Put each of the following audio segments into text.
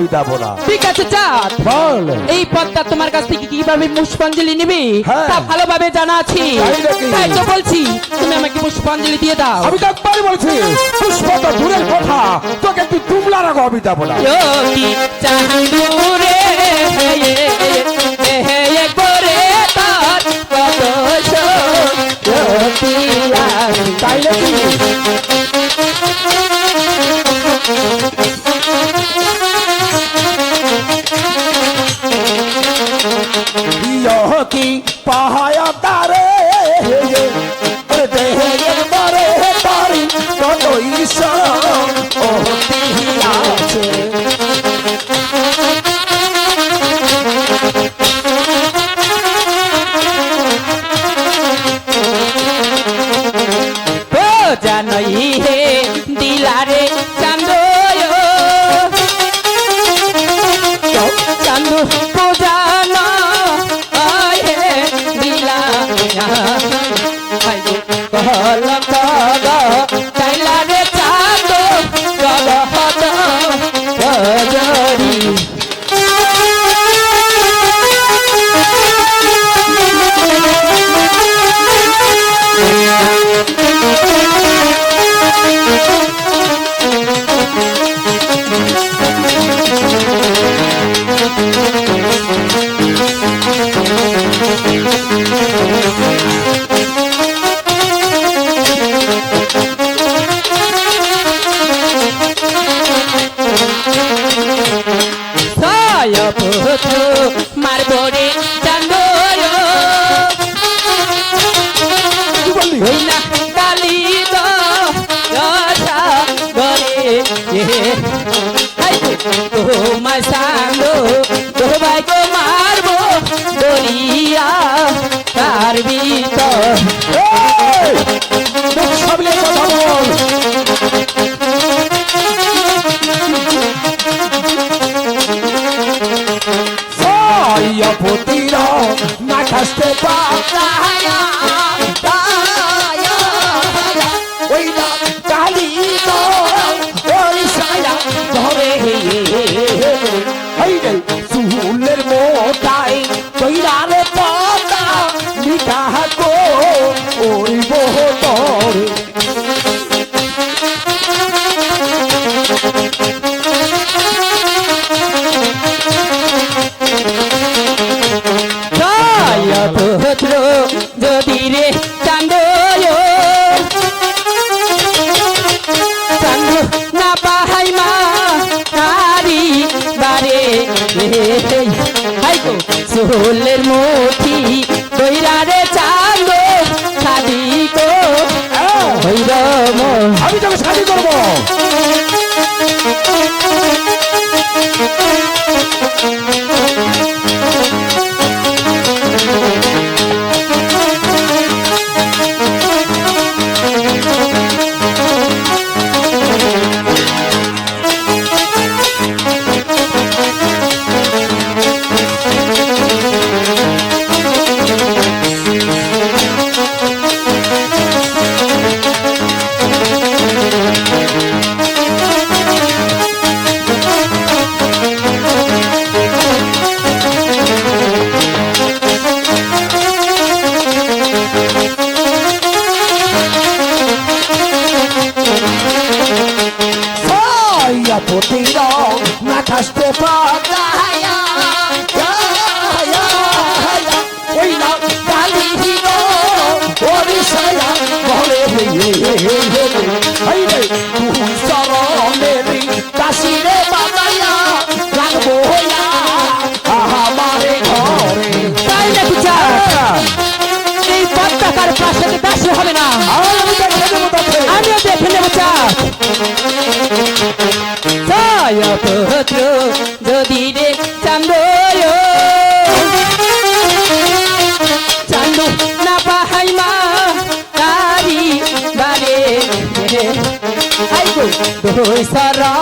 আমি দেব না। ঠিক আছে চাঁদ। বল। এই পদটা তোমার কাছ থেকে কীভাবে পুষ্পাঞ্জলি নিবি তা হ্যাঁ। ভালোভাবে জানা আছে। তাই তো বলছি তুমি আমাকে পুষ্পাঞ্জলি দিয়ে দাও। আমি তো একবারই বলছি পুষ্প তো দূরের কথা তোকে তুই তুমলা রাখো আমি দেব না। পাখি পাহাড় হতো Miguel. হেতেই হাই তো সোলের মোথি সারা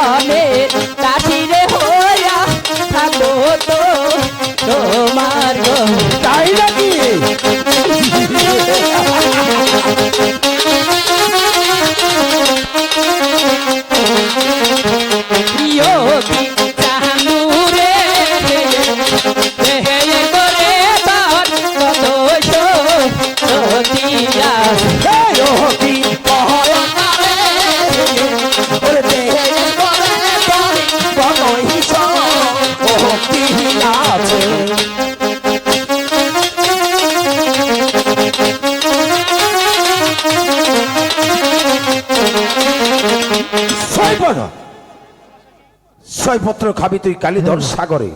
ছয় পুত্র খাবি তুই কালীধর সাগরে।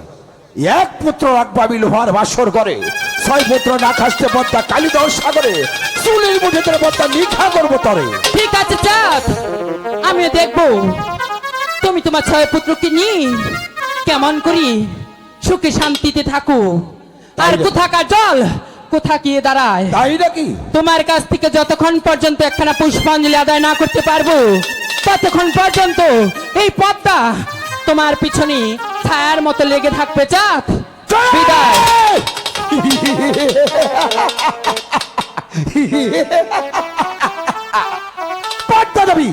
এক পুত্র রাখবাবি লোহার বাসর করে ছয় পুত্র না খাসতে পদ্মা কালীধর সাগরে। চুলের মুঠে তোর পদ্মা নিখা করব তরে। ঠিক আছে চাঁদ। আমিও দেখব। তুমি তোমার ছয় পুত্রকে নিয়ে কেমন করি সুখে শান্তিতে থাকো। আর কোথাকার জল? কোথা গিয়ে দাঁড়ায়? তাই নাকি? তোমার কাছ থেকে যতক্ষণ পর্যন্ত একখানা পুষ্পাঞ্জলি আদায় না করতে পারব ততক্ষণ পর্যন্ত এই পদ্মা তোমার পিছনে ছায়ার মতো লেগে থাকবে চাঁদ। বিদায়। পদ্মা দেবী।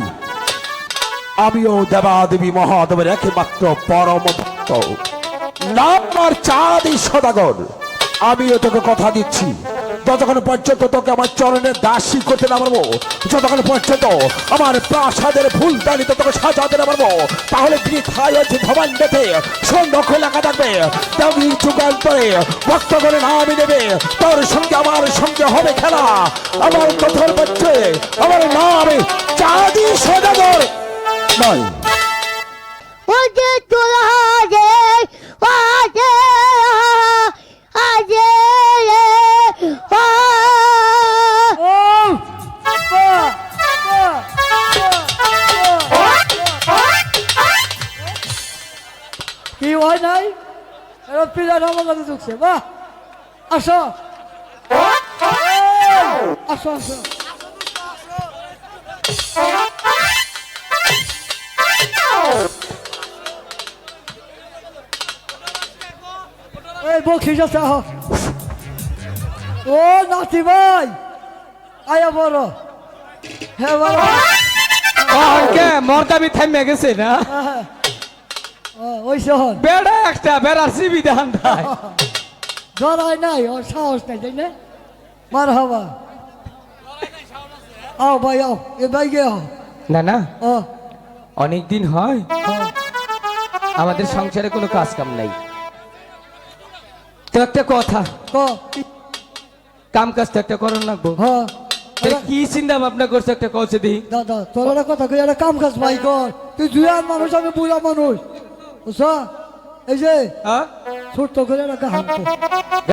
আমিও দেবাদেবী মহাদেবের একমাত্র পরম ভক্ত। নাম আর চাঁদি সদাগর। আমিও তোকে কথা দিচ্ছি। যতক্ষণ পর্যন্ত তোকে আমার চরণের দাসী করতে না পারব, যতক্ষণ পর্যন্ত আমার প্রাসাদের ফুল দানিতে তোকে সাজাতে না পারব, তাহলে বৃথায় হচ্ছে ভবান বেঁধে সন্ধ্যক্ষ লেখা থাকবে। তেমনি যুগান্তরে ভক্ত করে নামই নেবে, তোর সঙ্গে আমার সঙ্গে হবে খেলা। আমার কথার মধ্যে আমার নাম চাঁদি সদাগর নয়। ওকে তোলা আজে আজে আমার ঢুকছে বাহ! আসো। আসো আসো। এই আছে ও নাতি ভাই! আয়া বড়। হ্যাঁ অহনকে মর্দাবি থাইমে গেছে না? ওই শহর। বেড়া একটা বেড়ার সিবি দেখান ধরাই নাই ওর সাহস নাই তাই না? মার হবা আও ভাই আও এ ভাই গে না না। ও অনেক দিন হয় আমাদের সংসারে কোনো কাজ কাম নাই। তো একটা কথা কাম কাজ তো একটা করণ লাগবো। হ কি চিন্তা ভাবনা করছে একটা কৌছে দি দাদা তোর একটা কথা কই একটা কাম কাজ ভাই কর। তুই জুয়ান মানুষ আমি বুড়া মানুষ। বুঝছ এই যে হ্যাঁ ছোট্ট করে রাখা কর।